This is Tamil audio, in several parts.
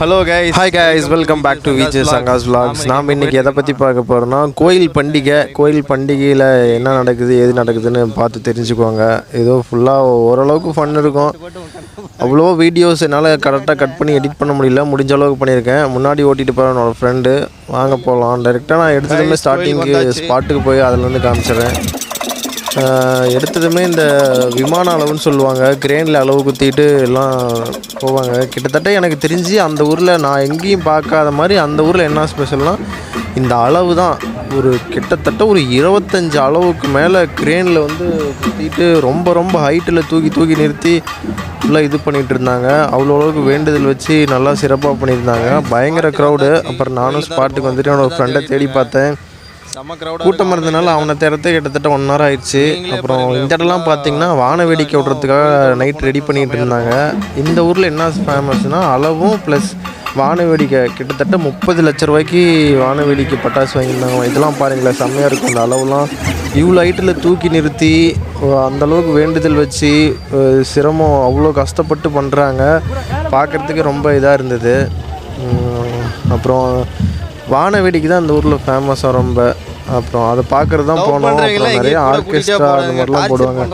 Hello guys hi guys welcome back to Vijay Sangha's vlogs. நாம் இன்னைக்கு எதை பற்றி பார்க்க போகிறோம்னா கோயில் பண்டிகை கோயில் பண்டிகையில் என்ன நடக்குது எது நடக்குதுன்னு பார்த்து தெரிஞ்சுக்கோங்க. ஏதோ ஃபுல்லாக ஓரளவுக்கு ஃபன் இருக்கும். அவ்வளோ வீடியோஸ் என்னால் கரெக்டாக கட் பண்ணி எடிட் பண்ண முடியல. முடிஞ்ச அளவுக்கு பண்ணியிருக்கேன். முன்னாடி ஓட்டிட்டு போகிறேன் என்னோட ஃப்ரெண்டு வாங்க போகலாம் டைரெக்டாக நான் எடுத்ததுமே ஸ்டார்டிங்கு ஸ்பாட்டுக்கு போய் அதுலேருந்து காமிச்சிடுறேன். எடுத்ததுமே இந்த விமான அளவுன்னு சொல்லுவாங்க. கிரேனில் அளவு குத்திட்டு எல்லாம் போவாங்க. கிட்டத்தட்ட எனக்கு தெரிஞ்சு அந்த ஊரில் நான் எங்கேயும் பார்க்காத மாதிரி அந்த ஊரில் என்ன ஸ்பெஷல்னால் இந்த அளவு தான் ஒரு கிட்டத்தட்ட ஒரு இருபத்தஞ்சு அளவுக்கு மேலே கிரேனில் வந்து குத்திட்டு ரொம்ப ரொம்ப ஹைட்டில் தூக்கி தூக்கி நிறுத்தி ஃபுல்லாக இது பண்ணிகிட்டு இருந்தாங்க. அவ்வளோ அளவுக்கு வேண்டுதல் வச்சு நல்லா சிறப்பாக பண்ணியிருந்தாங்க. பயங்கர க்ரௌடு அப்புறம் நானும் ஸ்பாட்டுக்கு வந்துட்டு என்னோடய ஃப்ரெண்டை தேடி பார்த்தேன். கூட்டம் இருந்தனால அவனை தேர்றது கிட்டத்தட்ட ஒன் ஹவர் ஆயிடுச்சு. அப்புறம் இந்த இடம்லாம் பார்த்தீங்கன்னா வான வேடிக்கை விட்றதுக்காக நைட் ரெடி பண்ணிட்டு இருந்தாங்க. இந்த ஊரில் என்ன ஃபேமஸ்னால் அளவும் ப்ளஸ் வான வேடிக்கை கிட்டத்தட்ட முப்பது லட்ச ரூபாய்க்கு வான வேடிக்கை பட்டாசு வாங்கியிருந்தாங்க. இதெல்லாம் பாருங்களேன் செம்மையாக இருக்கும். அந்த அளவுலாம் இவ்வளோ ஹைட்டில் தூக்கி நிறுத்தி அஹ் அந்த அளவுக்கு வேண்டுதல் வச்சு சிரமம் அவ்வளோ கஷ்டப்பட்டு பண்ணுறாங்க பார்க்குறதுக்கு ரொம்ப இதாக இருந்தது. அப்புறம் வான வேடிக்கை தான் இந்த ஊரில் ஃபேமஸாக ரொம்ப. அப்புறம் அதை பார்க்கறது தான் போனோம். அப்புறம் நிறைய ஆர்கெஸ்ட்ரா அந்த. மாதிரிலாம் போடுவாங்க.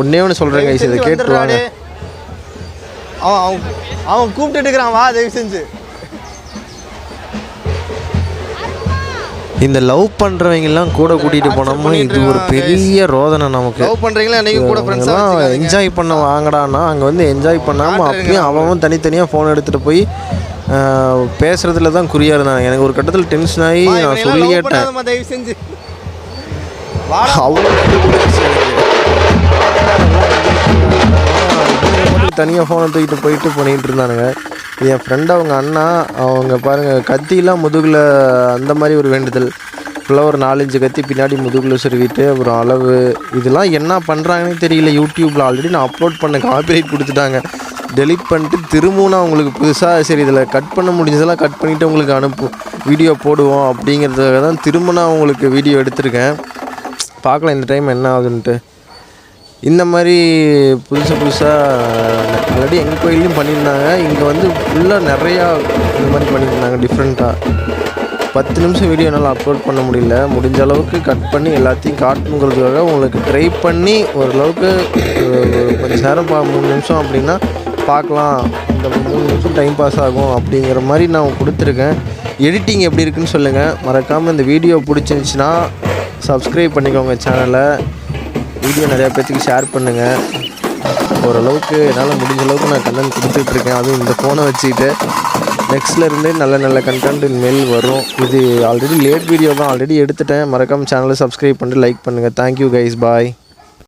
ஒன்றே ஒன்று சொல்கிறேன் கைஸ் இதை தயவு கேட்டு செஞ்சு வாங்க. வந்துடுறா அவன் அவன் அவன் கூப்பிட்டுட்டு இருக்கிறான் வா தயவு செஞ்சு. இந்த லவ் பண்ணுறவங்கெல்லாம் கூட கூட்டிகிட்டு போனோம்னா இது ஒரு பெரிய ரோதனை நமக்கு. லவ் பண்றீங்களா? என்னைக்கு கூட ஃப்ரெண்ட்ஸா என்ஜாய் பண்ண வாங்கடான்னா அங்கே வந்து என்ஜாய் பண்ணாமல் அப்பயும் அவன் தனித்தனியாக ஃபோன் எடுத்துகிட்டு போய் ஆஹ், பேசுறதுல தான் குறியாக இருந்தாங்க. எனக்கு ஒரு கட்டத்தில் டென்ஷன் ஆகி நான் தயவு செஞ்சு. வாடா. அவ்வளோ தனியாக ஃபோனை தூக்கிட்டு போயிட்டு பண்ணிகிட்டு இருந்தானுங்க. என் ஃப்ரெண்டு அவங்க அண்ணா. அவங்க பாருங்கள் கத்திலாம் முதுகில் அந்த மாதிரி ஒரு வேண்டுதல். ஃபுல்லாக ஒரு நாலஞ்சு கத்தி பின்னாடி முதுகில் சொருவிட்டு அப்புறம் அளவு. இதெல்லாம் என்ன பண்ணுறாங்கன்னு தெரியல. யூடியூப்பில் ஆல்ரெடி நான் அப்லோட் பண்ண காப்பிரைட் கொடுத்துட்டாங்க. டெலிட் பண்ணிட்டு திரும்பவும் நான் உங்களுக்கு புதுசாக சரி இதில் கட் பண்ண முடிஞ்சதெல்லாம் கட் பண்ணிவிட்டு உங்களுக்கு அனுப்பு வீடியோ போடுவோம் அப்படிங்கிறதுக்காக தான் திரும்ப நான் உங்களுக்கு வீடியோ எடுத்திருக்கேன். பார்க்கலாம் இந்த டைம் என்ன ஆகுதுன்ட்டு. இந்த மாதிரி புதுசு புதுசாக ஆல்ரெடி எங்கள் கோயிலையும் பண்ணியிருந்தாங்க. இங்கே வந்து ஃபுல்லாக நிறையா இந்த மாதிரி பண்ணியிருந்தாங்க டிஃப்ரெண்ட்டாக பத்து நிமிஷம் வீடியோ என்னால் அப்லோட் பண்ண முடியல. முடிஞ்ச அளவுக்கு கட் பண்ணி எல்லாத்தையும் காட்டணுங்கிறதுக்காக உங்களுக்கு ட்ரை பண்ணி ஓரளவுக்கு கொஞ்சம் நேரம் மூணு நிமிஷம் அப்படின்னா பார்க்கலாம். இந்த மூணு நிமிஷம் டைம் பாஸ் ஆகும் அப்படிங்கிற மாதிரி நான் கொடுத்துருக்கேன். எடிட்டிங் எப்படி இருக்குன்னு சொல்லுங்கள் மறக்காமல் இந்த வீடியோ பிடிச்சிருந்துச்சின்னா சப்ஸ்கிரைப் பண்ணிக்கோங்க சேனலை வீடியோ நிறையா பேர்த்துக்கு ஷேர் பண்ணுங்கள் ஓரளவுக்கு என்னால் முடிஞ்ச அளவுக்கு நான் கண்டென்ட் கொடுத்துட்ருக்கேன். அதுவும் இந்த ஃபோனை வச்சுக்கிட்டு. நெக்ஸ்ட்லேருந்தே நல்ல நல்ல கண்டென்ட் இனிமேல் வரும். இது ஆல்ரெடி லேட் வீடியோ தான். ஆல்ரெடி எடுத்துட்டேன். மறக்காமல் சேனலை சப்ஸ்கிரைப் பண்ணிட்டு லைக் பண்ணுங்கள் தேங்க்யூ கைஸ் பாய்